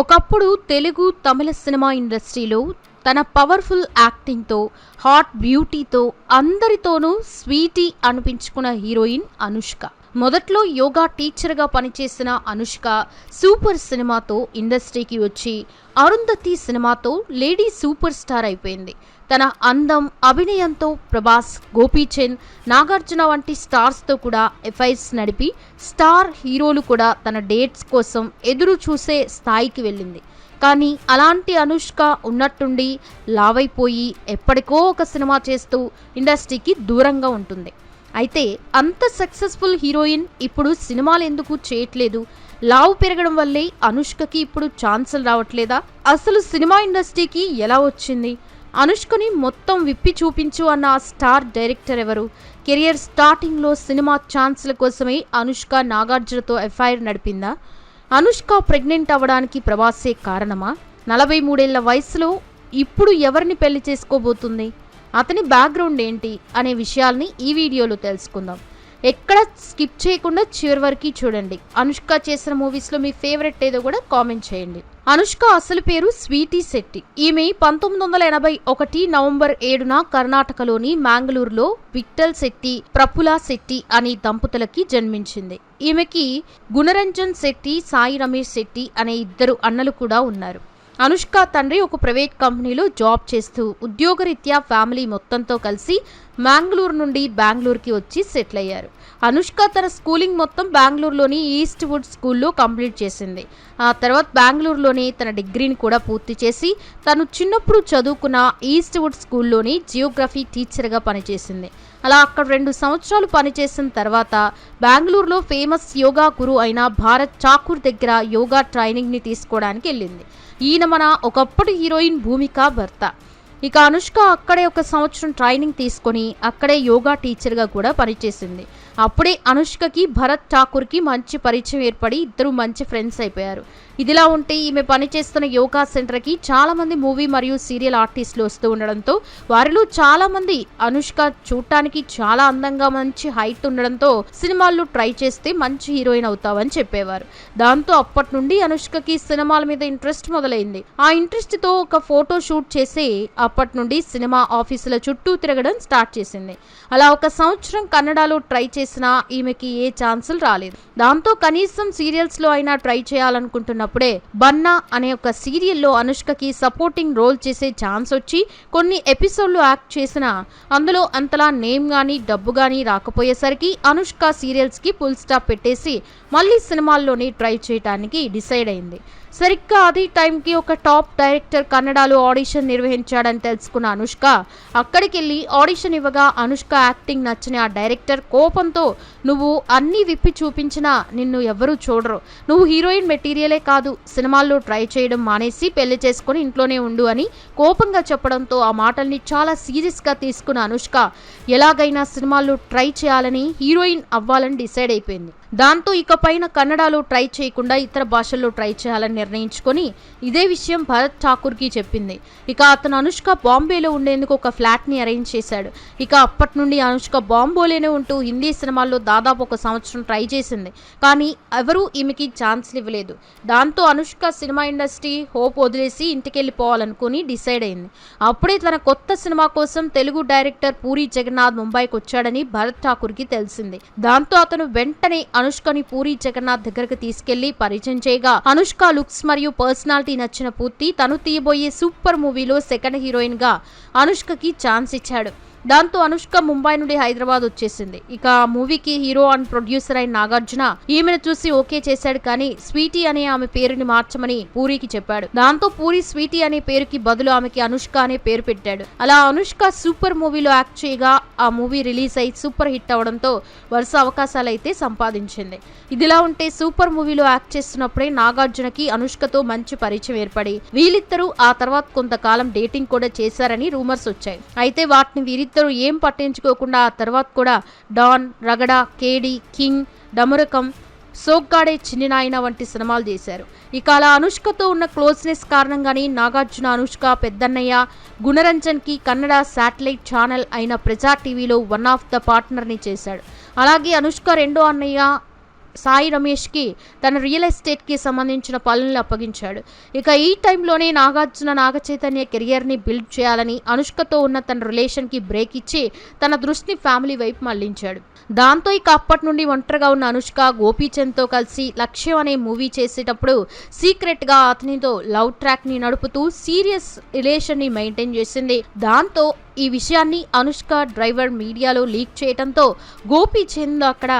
ఒకప్పుడు తెలుగు తమిళ సినిమా ఇండస్ట్రీలో తన పవర్ఫుల్ యాక్టింగ్తో హాట్ బ్యూటీతో అందరితోనూ స్వీటీ అనిపించుకున్న హీరోయిన్ అనుష్క. మొదట్లో యోగా టీచర్గా పనిచేసిన అనుష్క సూపర్ సినిమాతో ఇండస్ట్రీకి వచ్చి అరుంధతి సినిమాతో లేడీ సూపర్ స్టార్ అయిపోయింది. తన అందం అభినయంతో ప్రభాస్ గోపీచంద్ నాగార్జున వంటి స్టార్స్తో కూడా ఎఫ్ఐస్ నడిపి స్టార్ హీరోలు కూడా తన డేట్స్ కోసం ఎదురు చూసే స్థాయికి వెళ్ళింది. కానీ అలాంటి అనుష్క ఉన్నట్టుండి లావైపోయి ఎప్పటికో ఒక సినిమా చేస్తూ ఇండస్ట్రీకి దూరంగా ఉంటుంది. అయితే అంత సక్సెస్ఫుల్ హీరోయిన్ ఇప్పుడు సినిమాలు ఎందుకు చేయట్లేదు? లావు పెరగడం వల్లే అనుష్కకి ఇప్పుడు ఛాన్సులు రావట్లేదా? అసలు సినిమా ఇండస్ట్రీకి ఎలా వచ్చింది? అనుష్కని మొత్తం విప్పి చూపించు అన్న స్టార్ డైరెక్టర్ ఎవరు? కెరియర్ స్టార్టింగ్లో సినిమా ఛాన్సుల కోసమే అనుష్క నాగార్జునతో ఎఫ్ఐఆర్ నడిపిందా? అనుష్క ప్రెగ్నెంట్ అవ్వడానికి ప్రభాసే కారణమా? నలభై మూడేళ్ళ వయసులో ఇప్పుడు ఎవరిని పెళ్ళి చేసుకోబోతుంది? అతని బ్యాక్గ్రౌండ్ ఏంటి అనే విషయాల్ని ఈ వీడియోలో తెలుసుకుందాం. ఎక్కడ స్కిప్ చేయకుండా చివరి వరకు చూడండి. అనుష్క చేసిన మూవీస్లో మీ ఫేవరెట్ ఏదో కూడా కామెంట్ చేయండి. అనుష్క అసలు పేరు స్వీటీ శెట్టి. ఈమె పంతొమ్మిది వందల ఎనభై ఒకటి నవంబర్ ఏడున కర్ణాటకలోని మ్యాంగళూరులో విఠల్ శెట్టి ప్రఫుల శెట్టి అనే దంపతులకి జన్మించింది. ఈమెకి గుణరంజన్ శెట్టి సాయి రమేష్ శెట్టి అనే ఇద్దరు అన్నలు కూడా ఉన్నారు. అనుష్క తండ్రి ఒక ప్రైవేట్ కంపెనీలో జాబ్ చేస్తూ ఉద్యోగరీత్యా ఫ్యామిలీ మొత్తంతో కలిసి మ్యాంగ్లూరు నుండి బెంగళూరుకి వచ్చి సెటిల్ అయ్యారు. అనుష్క తన స్కూలింగ్ మొత్తం బెంగళూరులోని ఈస్ట్ వుడ్ స్కూల్లో కంప్లీట్ చేసింది. ఆ తర్వాత బెంగళూరులోని తన డిగ్రీని కూడా పూర్తి చేసి తను చిన్నప్పుడు చదువుకున్న ఈస్ట్ వుడ్ స్కూల్లోని జియోగ్రఫీ టీచర్గా పనిచేసింది. అలా అక్కడ రెండు సంవత్సరాలు పనిచేసిన తర్వాత బెంగళూరులో ఫేమస్ యోగా గురు అయిన భారత్ ఠాకూర్ దగ్గర యోగా ట్రైనింగ్ని తీసుకోవడానికి వెళ్ళింది. ఈయన మన ఒకప్పటి హీరోయిన్ భూమిక భర్త. ఇక అనుష్క అక్కడే ఒక సంవత్సరం ట్రైనింగ్ తీసుకొని అక్కడే యోగా టీచర్గా కూడా పనిచేసింది. అప్పుడే అనుష్కకి భరత్ ఠాకూర్కి మంచి పరిచయం ఏర్పడి ఇద్దరు మంచి ఫ్రెండ్స్ అయిపోయారు. ఇదిలా ఉంటే ఈమె పనిచేస్తున్న యోగా సెంటర్కి చాలామంది మూవీ మరియు సీరియల్ ఆర్టిస్టులు వస్తూ ఉండడంతో వారిలో చాలామంది అనుష్క చూడటానికి చాలా అందంగా మంచి హైట్ ఉండడంతో సినిమాల్లో ట్రై చేస్తే మంచి హీరోయిన్ అవుతావని చెప్పేవారు. దాంతో అప్పటి నుండి అనుష్కకి సినిమాల మీద ఇంట్రెస్ట్ మొదలైంది. ఆ ఇంట్రెస్ట్తో ఒక ఫోటో షూట్ చేసి అప్పటి నుండి సినిమా ఆఫీసుల చుట్టూ తిరగడం స్టార్ట్ చేసింది. అలా ఒక సంవత్సరం కన్నడలో ట్రై చేసినా ఈమెకి ఏ ఛాన్సులు రాలేదు. దాంతో కనీసం సీరియల్స్లో అయినా ట్రై చేయాలనుకుంటున్నప్పుడే బన్నా అనే ఒక సీరియల్లో అనుష్కకి సపోర్టింగ్ రోల్ చేసే ఛాన్స్ వచ్చి కొన్ని ఎపిసోడ్లు యాక్ట్ చేసినా అందులో అంతలా నేమ్ కానీ డబ్బు కానీ రాకపోయేసరికి అనుష్క సీరియల్స్కి ఫుల్ స్టాప్ పెట్టేసి మళ్ళీ సినిమాల్లోనే ట్రై చేయడానికి డిసైడ్ అయింది. సరిగ్గా అదే టైంకి ఒక టాప్ డైరెక్టర్ కన్నడలో ఆడిషన్ నిర్వహించాడని తెలుసుకున్న అనుష్క అక్కడికి వెళ్ళి ఆడిషన్ ఇవ్వగా అనుష్క యాక్టింగ్ నచ్చిన ఆ డైరెక్టర్ కోపంతో నువ్వు అన్నీ విప్పి చూపించినా నిన్ను ఎవ్వరూ చూడరు. నువ్వు హీరోయిన్ మెటీరియలే కాదు సినిమాల్లో ట్రై చేయడం మానేసి పెళ్ళి చేసుకుని ఇంట్లోనే ఉండు అని కోపంగా చెప్పడంతో ఆ మాటల్ని చాలా సీరియస్గా తీసుకున్న అనుష్క ఎలాగైనా సినిమాల్లో ట్రై చేయాలని హీరోయిన్ అవ్వాలని డిసైడ్ అయిపోయింది. దాంతో ఇక పైన కన్నడలో ట్రై చేయకుండా ఇతర భాషల్లో ట్రై చేయాలని నిర్ణయించుకొని ఇదే విషయం భరత్ ఠాకూర్కి చెప్పింది. ఇక అతను అనుష్క బాంబేలో ఉండేందుకు ఒక ఫ్లాట్ని అరేంజ్ చేశాడు. ఇక అప్పటి నుండి అనుష్క బాంబేలోనే ఉంటూ హిందీ సినిమాల్లో దాదాపు ఒక సంవత్సరం ట్రై చేసింది. కానీ ఎవరూ ఈమెకి ఛాన్స్లు ఇవ్వలేదు. దాంతో అనుష్క సినిమా ఇండస్ట్రీ హోప్ వదిలేసి ఇంటికెళ్ళిపోవాలనుకుని డిసైడ్ అయింది. అప్పుడే తన కొత్త సినిమా కోసం తెలుగు డైరెక్టర్ పూరి జగన్నాథ్ ముంబైకి వచ్చాడని భరత్ ఠాకూర్కి తెలిసింది. దాంతో అతను వెంటనే అనుష్కని పూరి జగన్నాథ్ దగ్గరకు తీసుకెళ్ళి పరిచయం చేయగా అనుష్క లుక్స్ మరియు పర్సనాలిటీ నచ్చిన పూర్తి తను తీయబోయే సూపర్ మూవీలో సెకండ్ హీరోయిన్గా అనుష్కకి ఛాన్స్ ఇచ్చాడు. దాంతో అనుష్క ముంబై నుండి హైదరాబాద్ వచ్చేసింది. ఇక ఆ మూవీకి హీరో అండ్ ప్రొడ్యూసర్ అయిన నాగార్జున ఈమెను చూసి ఓకే చేశాడు కానీ స్వీటీ అనే ఆమె పేరుని మార్చమని పూరికి చెప్పాడు. దాంతో పూరి స్వీటీ అనే పేరుకి బదులు ఆమెకి అనుష్క అనే పేరు పెట్టాడు. అలా అనుష్క సూపర్ మూవీలో యాక్ట్ చేయగా ఆ మూవీ రిలీజ్ అయి సూపర్ హిట్ అవడంతో వరుస అవకాశాలు అయితే సంపాదించింది. ఇదిలా ఉంటే సూపర్ మూవీలో యాక్ట్ చేస్తున్నప్పుడే నాగార్జునకి అనుష్కతో మంచి పరిచయం ఏర్పడి వీళ్ళిద్దరూ ఆ తర్వాత కొంతకాలం డేటింగ్ కూడా చేశారని రూమర్స్ వచ్చాయి. అయితే వాటిని వీరి ఇద్దరు ఏం పట్టించుకోకుండా ఆ తర్వాత కూడా డాన్ రగడ కేడి కింగ్ డమరకం సోగ్గాడే చిన్ని నాయన వంటి సినిమాలు చేశారు. ఇక అలా అనుష్కతో ఉన్న క్లోజ్నెస్ కారణంగానే నాగార్జున అనుష్క పెద్దన్నయ్య గుణరంజన్కి కన్నడ శాటిలైట్ ఛానల్ అయిన ప్రజా టీవీలో వన్ ఆఫ్ ద పార్ట్నర్ని చేశాడు. అలాగే అనుష్క రెండో అన్నయ్య సాయి రమేష్కి తన రియల్ ఎస్టేట్కి సంబంధించిన పనులను అప్పగించాడు. ఇక ఈ టైంలోనే నాగార్జున నాగచైతన్య కెరియర్ని బిల్డ్ చేయాలని అనుష్కతో ఉన్న తన రిలేషన్కి బ్రేక్ ఇచ్చి తన దృష్టిని ఫ్యామిలీ వైపు మళ్ళించాడు. దాంతో ఇక అప్పటి నుండి ఒంటరిగా ఉన్న అనుష్క గోపీచంద్తో కలిసి లక్ష్యం అనే మూవీ చేసేటప్పుడు సీక్రెట్గా అతనితో లవ్ ట్రాక్ని నడుపుతూ సీరియస్ రిలేషన్ని మెయింటైన్ చేసింది. దాంతో ఈ విషయాన్ని అనుష్క డ్రైవర్ మీడియాలో లీక్ చేయడంతో గోపీచంద్ అక్కడ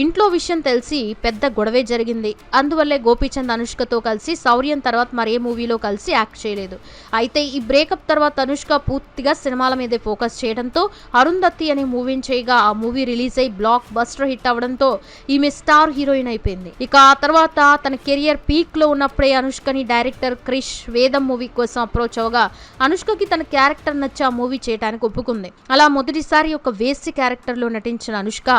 ఇంట్లో విషయం తెలిసి పెద్ద గొడవే జరిగింది. అందువల్లే గోపీచంద్ అనుష్కతో కలిసి శౌర్యం తర్వాత మరే మూవీలో కలిసి యాక్ట్ చేయలేదు. అయితే ఈ బ్రేకప్ తర్వాత అనుష్క పూర్తిగా సినిమాల మీదే ఫోకస్ చేయడంతో అరుంధతి అనే మూవీని చేయగా ఆ మూవీ రిలీజ్ అయి బ్లాక్ బస్టర్ హిట్ అవడంతో ఈమె స్టార్ హీరోయిన్ అయిపోయింది. ఇక ఆ తర్వాత తన కెరియర్ పీక్లో ఉన్నప్పుడే అనుష్కని డైరెక్టర్ క్రిష్ వేదం మూవీ కోసం అప్రోచ్ అవగా అనుష్కకి తన క్యారెక్టర్ నచ్చి ఆ మూవీ చేయడానికి ఒప్పుకుంది. అలా మొదటిసారి ఒక వేసి క్యారెక్టర్లో నటించిన అనుష్క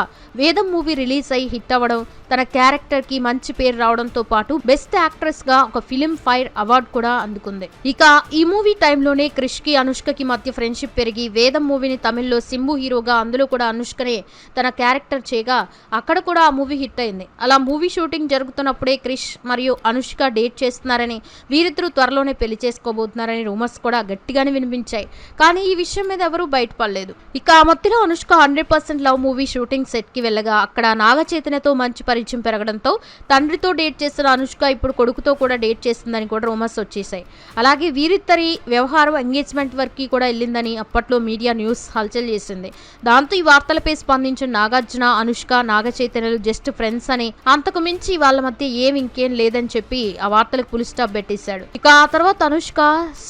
వేదం మూవీ రిలీజ్ సై హిట్ అవ్వడం తన క్యారెక్టర్కి మంచి పేరు రావడంతో పాటు బెస్ట్ యాక్ట్రెస్గా ఒక ఫిలిం ఫైర్ అవార్డు కూడా అందుకుంది. ఇక ఈ మూవీ టైంలోనే క్రిష్కి అనుష్కకి మధ్య ఫ్రెండ్షిప్ పెరిగి వేదం మూవీని తమిళ్ళో సింబు హీరోగా అందులో కూడా అనుష్కనే తన క్యారెక్టర్ చేయగా అక్కడ కూడా ఆ మూవీ హిట్ అయింది. అలా మూవీ షూటింగ్ జరుగుతున్నప్పుడే క్రిష్ మరియు అనుష్క డేట్ చేస్తున్నారని వీరిద్దరూ త్వరలోనే పెళ్ళి చేసుకోబోతున్నారని రూమర్స్ కూడా గట్టిగానే వినిపించాయి. కానీ ఈ విషయం మీద ఎవరూ బయటపడలేదు. ఇక ఆ మధ్యలో Anushka hundred percent love movie shooting సెట్కి వెళ్ళగా అక్కడ నాగ భావచేతనతో మంచి పరిచయం పెరగడంతో తండ్రితో డేట్ చేస్తున్న అనుష్క ఇప్పుడు కొడుకుతో కూడా డేట్ చేస్తుందని కూడా రూమర్స్ వచ్చేసాయి అలాగే వీరిద్దరి వ్యవహారం ఎంగేజ్మెంట్ వరకు కూడా వెళ్ళిందని అప్పట్లో మీడియా న్యూస్ హల్చల్ చేసింది. దాంతో ఈ వార్తలపై స్పందించిన నాగార్జున అనుష్క నాగచైతన్యలు జస్ట్ ఫ్రెండ్స్ అని అంతకు మించి వాళ్ళ మధ్య ఏం ఇంకేం లేదని చెప్పి ఆ వార్తలకు పులి స్టాప్ పెట్టేశాడు. ఇక ఆ తర్వాత అనుష్క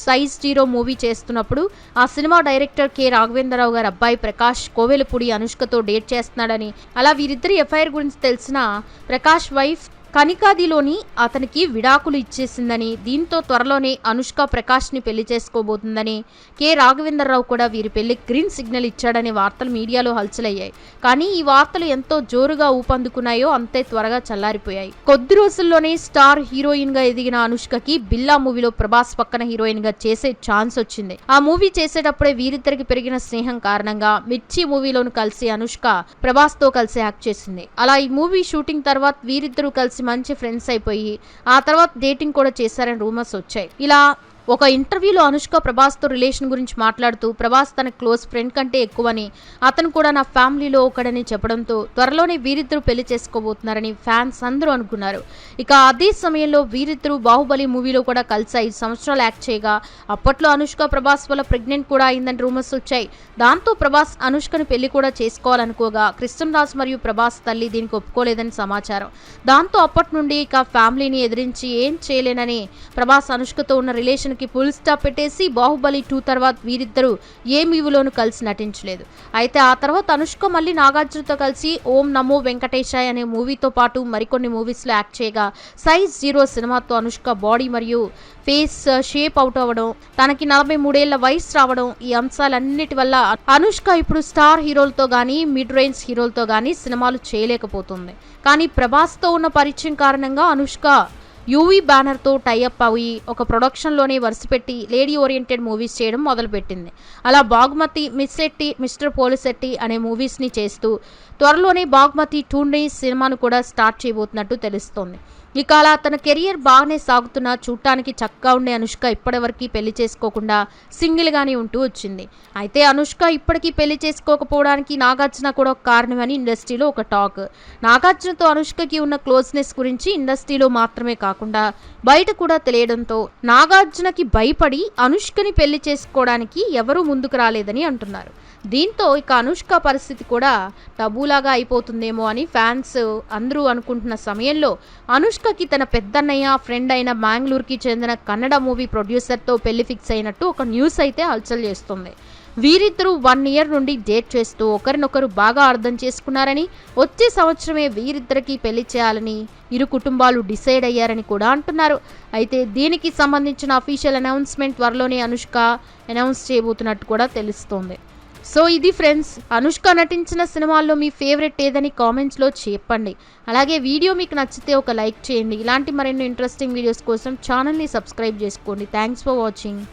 సైజ్ జీరో మూవీ చేస్తున్నప్పుడు ఆ సినిమా డైరెక్టర్ కె. రాఘవేంద్రరావు గారి అబ్బాయి ప్రకాష్ కోవెలపూడి అనుష్కతో డేట్ చేస్తున్నాడని అలా వీరిద్దరి ఎఫ్ఐఆర్ గురించి తెలిసిన ప్రకాష్ వైఫ్ కనికాదిలోని అతనికి విడాకులు ఇచ్చేసిందని దీంతో త్వరలోనే అనుష్క ప్రకాష్ని పెళ్ళి చేసుకోబోతుందని కె. రాఘవేంద్రరావు కూడా వీరి పెళ్ళి గ్రీన్ సిగ్నల్ ఇచ్చాడనే వార్తలు మీడియాలో హల్చలయ్యాయి. కానీ ఈ వార్తలు ఎంతో జోరుగా ఊపందుకున్నాయో అంతే త్వరగా చల్లారిపోయాయి. కొద్ది రోజుల్లోనే స్టార్ హీరోయిన్గా ఎదిగిన అనుష్కకి బిల్లా మూవీలో ప్రభాస్ పక్కన హీరోయిన్గా చేసే ఛాన్స్ వచ్చింది. ఆ మూవీ చేసేటప్పుడే వీరిద్దరికి పెరిగిన స్నేహం కారణంగా మిర్చి మూవీలోను కలిసి అనుష్క ప్రభాస్తో కలిసి యాక్ట్ చేసింది. అలా ఈ మూవీ షూటింగ్ తర్వాత వీరిద్దరూ కలిసి మంచి ఫ్రెండ్స్ అయిపోయి ఆ తర్వాత డేటింగ్ కూడా చేశారని రూమర్స్ వచ్చాయి. ఇలా ఒక ఇంటర్వ్యూలో అనుష్క ప్రభాస్తో రిలేషన్ గురించి మాట్లాడుతూ ప్రభాస్ తన క్లోజ్ ఫ్రెండ్ కంటే ఎక్కువని అతను కూడా నా ఫ్యామిలీలో ఒకడని చెప్పడంతో త్వరలోనే వీరిద్దరూ పెళ్ళి చేసుకోబోతున్నారని ఫ్యాన్స్ అందరూ అనుకున్నారు. ఇక అదే సమయంలో వీరిద్దరూ బాహుబలి మూవీలో కూడా కలిసి ఐదు సంవత్సరాలు యాక్ట్ చేయగా అప్పట్లో అనుష్క ప్రభాస్ వల్ల ప్రెగ్నెంట్ కూడా అయిందని రూమర్స్ వచ్చాయి. దాంతో ప్రభాస్ అనుష్కను పెళ్ళి కూడా చేసుకోవాలనుకోగా కృష్ణరాజ్ మరియు ప్రభాస్ తల్లి దీనికి ఒప్పుకోలేదని సమాచారం. దాంతో అప్పటి నుండి ఇక ఫ్యామిలీని ఎదిరించి ఏం చేయలేనని ప్రభాస్ అనుష్కతో ఉన్న రిలేషన్ కి ఫుల్ స్టాప్ పెట్టేసి బాహుబలి టూ తర్వాత వీరిద్దరూ ఏ మూవీలోనూ కలిసి నటించలేదు. అయితే ఆ తర్వాత అనుష్క మళ్ళీ నాగార్జునతో కలిసి ఓం నమో వెంకటేశాయ్ అనే మూవీతో పాటు మరికొన్ని మూవీస్లో యాక్ట్ చేయగా సైజ్ జీరో సినిమాతో అనుష్క బాడీ మరియు ఫేస్ షేప్ అవుట్ అవ్వడం తనకి నలభై మూడేళ్ళ వయసు రావడం ఈ అంశాలన్నిటి వల్ల అనుష్క ఇప్పుడు స్టార్ హీరోలతో కానీ మిడ్ రేంజ్ హీరోలతో కానీ సినిమాలు చేయలేకపోతుంది. కానీ ప్రభాస్తో ఉన్న పరిచయం కారణంగా అనుష్క యూవీ బ్యానర్తో టైఅప్ అవి ఒక ప్రొడక్షన్లోనే వరుసపెట్టి లేడీ ఓరియంటెడ్ మూవీస్ చేయడం మొదలుపెట్టింది. అలా బాగ్మతి మిస్ శెట్టి మిస్టర్ పోలిశెట్టి అనే మూవీస్ని చేస్తూ త్వరలోనే బాగ్మతి టూండే సినిమాను కూడా స్టార్ట్ చేయబోతున్నట్టు తెలుస్తోంది. ఇక అలా తన కెరియర్ బాగానే సాగుతున్నా చూడటానికి చక్కగా ఉండే అనుష్క ఇప్పటివరకు పెళ్ళి చేసుకోకుండా సింగిల్గానే ఉంటూ వచ్చింది. అయితే అనుష్క ఇప్పటికీ పెళ్ళి చేసుకోకపోవడానికి నాగార్జున కూడా ఒక కారణమని ఇండస్ట్రీలో ఒక టాక్. నాగార్జునతో అనుష్కకి ఉన్న క్లోజ్నెస్ గురించి ఇండస్ట్రీలో మాత్రమే కాకుండా బయట కూడా తెలియడంతో నాగార్జునకి భయపడి అనుష్కని పెళ్ళి చేసుకోవడానికి ఎవరూ ముందుకు రాలేదని అంటున్నారు. దీంతో ఇక అనుష్క పరిస్థితి కూడా టబూలాగా అయిపోతుందేమో అని ఫ్యాన్స్ అందరూ అనుకుంటున్న సమయంలో అనుష్కకి తన పెద్దన్నయ్య ఫ్రెండ్ అయిన బెంగళూరుకి చెందిన కన్నడ మూవీ ప్రొడ్యూసర్తో పెళ్ళి ఫిక్స్ అయినట్టు ఒక న్యూస్ అయితే హల్చల్ చేస్తుంది. వీరిద్దరూ వన్ ఇయర్ నుండి డేట్ చేస్తూ ఒకరినొకరు బాగా అర్థం చేసుకున్నారని వచ్చే సంవత్సరమే వీరిద్దరికి పెళ్ళి చేయాలని ఇరు కుటుంబాలు డిసైడ్ అయ్యారని కూడా అంటున్నారు. అయితే దీనికి సంబంధించిన అఫీషియల్ అనౌన్స్మెంట్ త్వరలోనే అనుష్క అనౌన్స్ చేయబోతున్నట్టు కూడా తెలుస్తోంది. సో ఇది ఫ్రెండ్స్ అనుష్క నటించిన సినిమాల్లో మీ ఫేవరెట్ ఏదని కామెంట్స్లో చెప్పండి. అలాగే వీడియో మీకు నచ్చితే ఒక లైక్ చేయండి. ఇలాంటి మరెన్నో ఇంట్రెస్టింగ్ వీడియోస్ కోసం ఛానల్ని సబ్స్క్రైబ్ చేసుకోండి. Thanks for watching.